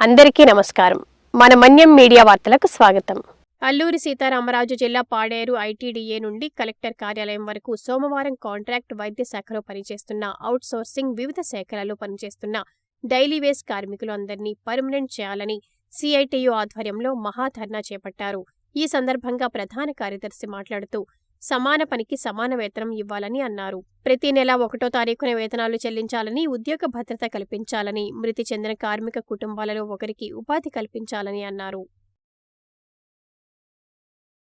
అందరికీ నమస్కారం. మన మన్యం మీడియా వార్తలకు స్వాగతం. అల్లూరి సీతారామరాజు జిల్లా పాడేరు ఐటీడీఏ నుండి కలెక్టర్ కార్యాలయం వరకు సోమవారం కాంట్రాక్ట్ వైద్య శాఖలో పనిచేస్తున్న అవుట్ సోర్సింగ్ వివిధ శాఖలలో పనిచేస్తున్న డైలీ వేస్ కార్మికులు అందరినీ పర్మనెంట్ చేయాలని సిఐటియు ఆధ్వర్యంలో మహాధర్నా చేపట్టారు. ఈ సందర్భంగా ప్రధాన కార్యదర్శి మాట్లాడుతూ సమాన పనికి సమాన వేతనం ఇవ్వాలని అన్నారు. ప్రతి నెల ఒకటో తారీఖున వేతనాలు చెల్లించాలని ఉద్యోగ భద్రత కల్పించాలని మృతి చెందిన కార్మిక కుటుంబాలలో ఒకరికి ఉపాధి కల్పించాలని అన్నారు.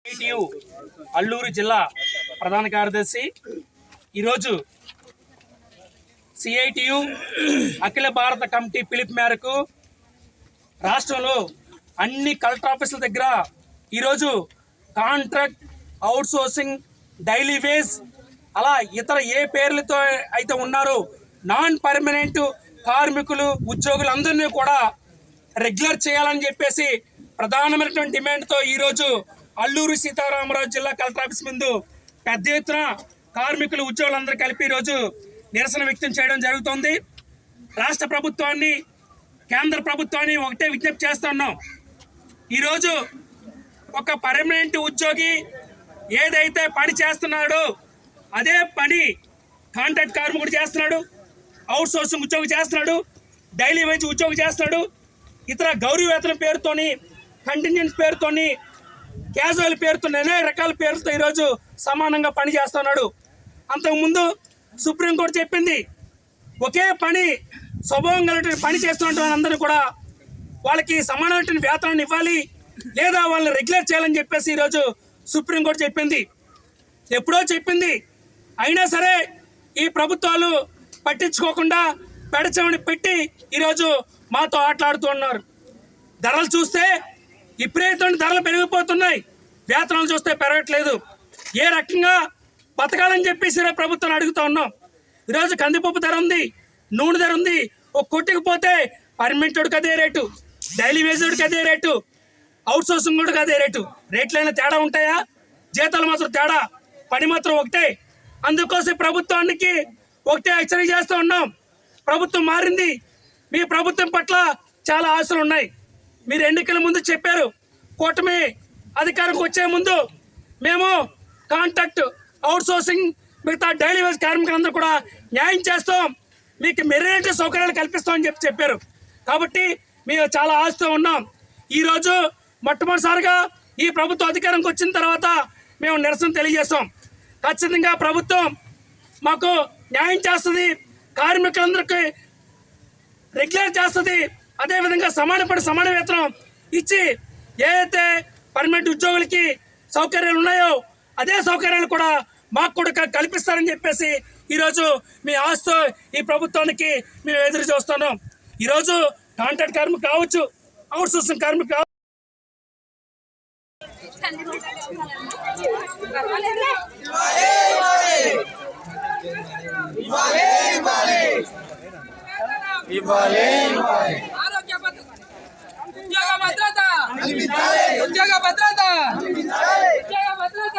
సిఐటియు అల్లూరు జిల్లా ప్రధాన కార్యదర్శి. ఈరోజు సిఐటియు అఖిల భారత కమిటీ పిలుపు మేరకు రాష్ట్రంలో అన్ని కలెక్టర్ ఆఫీసుల దగ్గర ఈరోజు కాంట్రాక్ట్ అవుట్సోర్సింగ్ డైలీ వేజ్ అలా ఇతర ఏ పేర్లతో అయితే ఉన్నారో నాన్ పర్మనెంట్ కార్మికులు ఉద్యోగులందరినీ కూడా రెగ్యులర్ చేయాలని చెప్పేసి ప్రధానమైనటువంటి డిమాండ్తో ఈరోజు అల్లూరు సీతారామరాజు జిల్లా కలెక్టర్ ఆఫీస్ ముందు పెద్ద ఎత్తున కార్మికులు ఉద్యోగులందరూ కలిపి ఈరోజు నిరసన వ్యక్తం చేయడం జరుగుతోంది. రాష్ట్ర ప్రభుత్వాన్ని కేంద్ర ప్రభుత్వాన్ని ఒకటే విజ్ఞప్తి చేస్తున్నాం ఈరోజు ఒక పర్మనెంట్ ఉద్యోగి ఏదైతే పని చేస్తున్నాడో అదే పని కాంట్రాక్ట్ కార్మికుడు చేస్తున్నాడు అవుట్ సోర్సింగ్ ఉద్యోగి చేస్తున్నాడు డైలీ వేజ్ ఉద్యోగి చేస్తున్నాడు ఇతర గౌరవ వేతనం పేరుతోని కంటిన్యూన్స్ పేరుతోని క్యాజువల్ పేరుతో అనేక రకాల పేరుతో ఈరోజు సమానంగా పని చేస్తున్నాడు. అంతకుముందు సుప్రీంకోర్టు చెప్పింది ఒకే పని స్వభావం కలిగిన పని చేస్తున్నటువంటి అందరూ కూడా వాళ్ళకి సమానమైన వేతనాన్ని ఇవ్వాలి లేదా వాళ్ళని రెగ్యులర్ చేయాలని చెప్పేసి ఈరోజు సుప్రీంకోర్టు చెప్పింది. ఎప్పుడో చెప్పింది. అయినా సరే ఈ ప్రభుత్వాలు పట్టించుకోకుండా పెడచమని పెట్టి ఈరోజు మాతో ఆటలాడుతూ ఉన్నారు. ధరలు చూస్తే విపరీతమైన ధరలు పెరిగిపోతున్నాయి. వేతనాలు చూస్తే పెరగట్లేదు. ఏ రకంగా బతకాలని చెప్పేసి ప్రభుత్వాన్ని అడుగుతూ ఉన్నాం. ఈరోజు కందిపప్పు ధర ఉంది నూనె ధర ఉంది. ఒక కొట్టుకుపోతే పర్మనెంట్ అదే రేటు డైలీ వేజ్డ్కి అదే రేటు. అవుట్ సోర్సింగ్ కూడా అదే రేటు? రేట్లైనా తేడా ఉంటాయా? జీతాలు మాత్రం తేడా? పని మాత్రం ఒకటే. అందుకోసం ప్రభుత్వానికి ఒకటే హెచ్చరిక చేస్తూ ఉన్నాం. ప్రభుత్వం మారింది. మీ ప్రభుత్వం పట్ల చాలా ఆశలు ఉన్నాయి. మీరు ఎన్నికల ముందు చెప్పారు. కూటమి అధికారంకి వచ్చే ముందు మేము కాంట్రాక్ట్ అవుట్ సోర్సింగ్ మిగతా డైలీ వేజ్ కార్మికులందరూ కూడా న్యాయం చేస్తాం. మీకు మెరుగైన సౌకర్యాలు కల్పిస్తామని చెప్పి చెప్పారు. కాబట్టి మేము చాలా ఆశతో ఉన్నాం. ఈరోజు మొట్టమొదటిసారిగా ఈ ప్రభుత్వం అధికారంకి వచ్చిన తర్వాత మేము నిరసన తెలియజేస్తాం. ఖచ్చితంగా ప్రభుత్వం మాకు న్యాయం చేస్తుంది కార్మికులందరికీ రెగ్యులర్ చేస్తుంది అదేవిధంగా సమానపడి సమాన వేతనం ఇచ్చి ఏదైతే పర్మనెంట్ ఉద్యోగులకి సౌకర్యాలు ఉన్నాయో అదే సౌకర్యాలు కూడా మాకు కూడా కల్పిస్తారని చెప్పేసి ఈరోజు మీ ఆస్తో ఈ ప్రభుత్వానికి మేము ఎదురు చూస్తున్నాం. ఈరోజు కాంట్రాక్ట్ కార్మికు కావచ్చు అవుట్ సోర్సింగ్ కార్మికు కావచ్చు ఆరోగ్య భద్రత ఉద్యోగ భద్రత ఉద్యోగ భద్రత ఉద్యోగ భద్రత